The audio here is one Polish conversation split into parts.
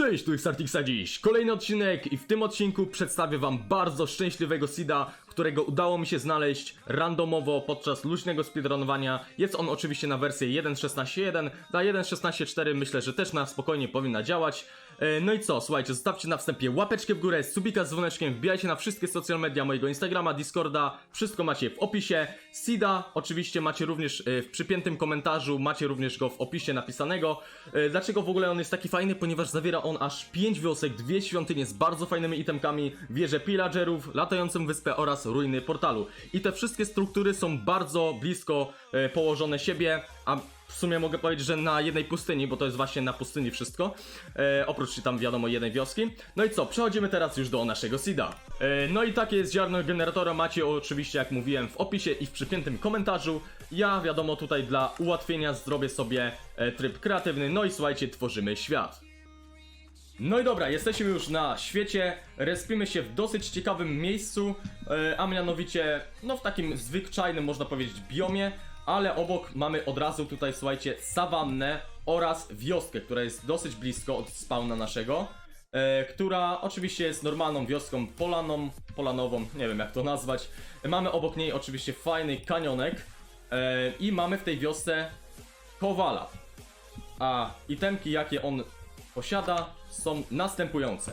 Cześć, tu jest Artixa dziś. Kolejny odcinek i w tym odcinku przedstawię wam bardzo szczęśliwego seeda, którego udało mi się znaleźć randomowo podczas luźnego speedrunowania. Jest on oczywiście na wersję 1.16.1, na 1.16.4 myślę, że też na spokojnie powinna działać. E, No i co, słuchajcie, zostawcie na wstępie łapeczkę w górę, subika z dzwoneczkiem, wbijajcie na wszystkie social media mojego Instagrama, Discorda, wszystko macie w opisie. Seeda oczywiście macie również e, w przypiętym komentarzu, macie również go w opisie napisanego. E, Dlaczego w ogóle on jest taki fajny? Ponieważ zawiera on aż 5 wiosek, dwie świątynie z bardzo fajnymi itemkami, wieże pillagerów, latającą wyspę oraz ruiny portalu. I te wszystkie struktury są bardzo blisko e, położone siebie, a w sumie mogę powiedzieć, że na jednej pustyni, bo to jest właśnie na pustyni wszystko. E, oprócz tam wiadomo jednej wioski. No i co, przechodzimy teraz już do naszego seeda. E, no i takie jest ziarno generatora, macie oczywiście jak mówiłem w opisie i w przypiętym komentarzu. Ja wiadomo tutaj dla ułatwienia zrobię sobie e, tryb kreatywny, no i słuchajcie, tworzymy świat. No i dobra, jesteśmy już na świecie, respimy się w dosyć ciekawym miejscu, e, a mianowicie, no w takim zwyczajnym, można powiedzieć, biomie, ale obok mamy od razu tutaj, słuchajcie, sawannę oraz wioskę, która jest dosyć blisko od spawna naszego, e, która oczywiście jest normalną wioską polaną, polanową, nie wiem jak to nazwać. Mamy obok niej oczywiście fajny kanionek e, i mamy w tej wiosce kowala. A itemki, jakie on posiada, są następujące.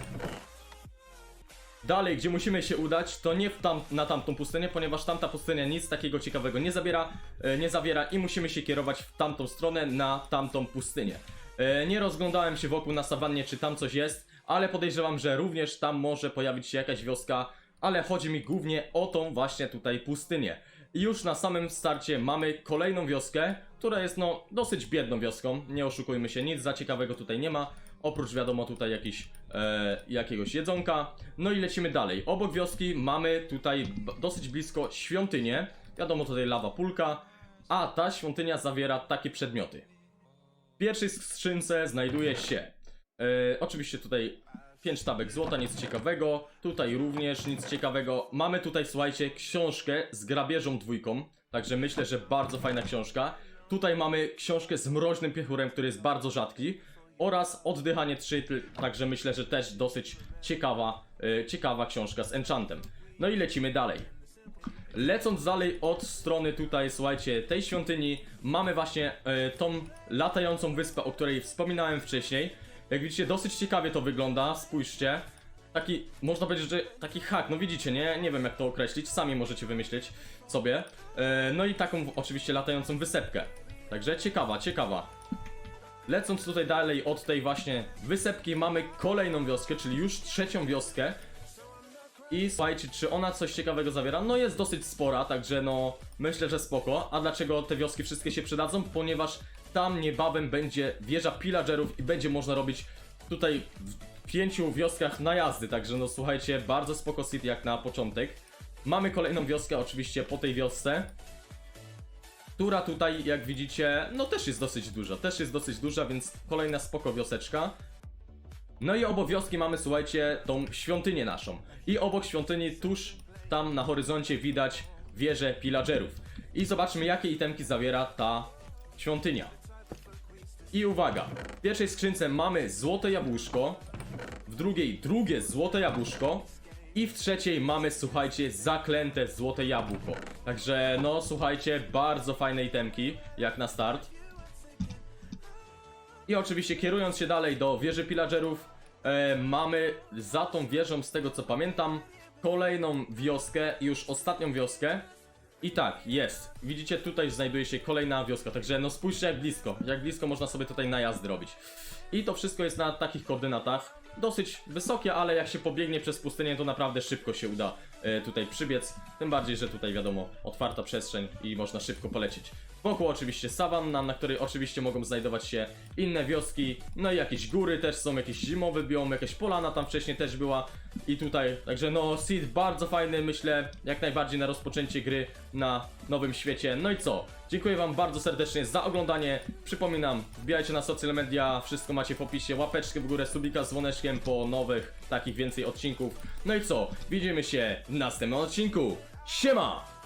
Dalej, gdzie musimy się udać, to nie tam, na tamtą pustynię, ponieważ tamta pustynia nic takiego ciekawego nie zabiera, e, nie zawiera i musimy się kierować w tamtą stronę, na tamtą pustynię. E, nie rozglądałem się wokół na sawannie, czy tam coś jest, ale podejrzewam, że również tam może pojawić się jakaś wioska, ale chodzi mi głównie o tą właśnie tutaj pustynię. I już na samym starcie mamy kolejną wioskę, która jest no dosyć biedną wioską, nie oszukujmy się, nic za ciekawego tutaj nie ma, oprócz wiadomo tutaj jakiś, e, jakiegoś jedzonka. No i lecimy dalej. Obok wioski mamy tutaj dosyć blisko świątynię, wiadomo tutaj lawa pulka, a ta świątynia zawiera takie przedmioty. W pierwszej skrzynce znajduje się e, oczywiście tutaj 5 tabek złota, nic ciekawego. Tutaj również nic ciekawego. Mamy tutaj, słuchajcie, książkę z grabieżą dwójką. Także myślę, że bardzo fajna książka. Tutaj mamy książkę z mroźnym piechurem, który jest bardzo rzadki. Oraz oddychanie 3, także myślę, że też dosyć ciekawa, e, ciekawa książka z enchantem. No i lecimy dalej. Lecąc dalej od strony tutaj, słuchajcie, tej świątyni, mamy właśnie e, tą latającą wyspę, o której wspominałem wcześniej. Jak widzicie, dosyć ciekawie to wygląda, spójrzcie. Taki, można powiedzieć, że taki hak, no widzicie, nie? Nie wiem jak to określić, sami możecie wymyślić sobie. E, no i taką oczywiście latającą wysepkę. Także ciekawa, ciekawa. Lecąc tutaj dalej od tej właśnie wysepki, mamy kolejną wioskę, czyli już trzecią wioskę. I słuchajcie, czy ona coś ciekawego zawiera? No jest dosyć spora, także no myślę, że spoko. A dlaczego te wioski wszystkie się przydadzą? Ponieważ tam niebawem będzie wieża pillagerów i będzie można robić tutaj w pięciu wioskach najazdy, także no słuchajcie, bardzo spoko city jak na początek. Mamy kolejną wioskę oczywiście po tej wiosce, która tutaj jak widzicie, no też jest dosyć duża, też jest dosyć duża, więc kolejna spoko wioseczka. No i obok wioski mamy, słuchajcie, tą świątynię naszą. I obok świątyni, tuż tam na horyzoncie widać wieżę pillagerów. I zobaczmy, jakie itemki zawiera ta świątynia. I uwaga, w pierwszej skrzynce mamy złote jabłuszko, w drugiej drugie złote jabłuszko i w trzeciej mamy, słuchajcie, zaklęte złote jabłko. Także, no, słuchajcie, bardzo fajne itemki, jak na start. I oczywiście kierując się dalej do wieży pillagerów, e, mamy za tą wieżą, z tego co pamiętam, kolejną wioskę, już ostatnią wioskę. I tak, jest. Widzicie, tutaj znajduje się kolejna wioska, także no spójrzcie jak blisko, jak blisko można sobie tutaj najazdy robić. I to wszystko jest na takich koordynatach, dosyć wysokie, ale jak się pobiegnie przez pustynię, to naprawdę szybko się uda e, tutaj przybiec. Tym bardziej, że tutaj wiadomo, otwarta przestrzeń i można szybko polecieć. Wokół oczywiście sawanna, na której oczywiście mogą znajdować się inne wioski, no i jakieś góry też są, jakiś zimowy biom, jakaś polana tam wcześniej też była i tutaj, także no Seed bardzo fajny, myślę, jak najbardziej na rozpoczęcie gry na nowym świecie. No i co? Dziękuję wam bardzo serdecznie za oglądanie. Przypominam, wbijajcie na social media, wszystko macie w opisie, łapeczkę w górę, subika z dzwoneczkiem po nowych, takich więcej odcinków. No i co? Widzimy się w następnym odcinku. Siema!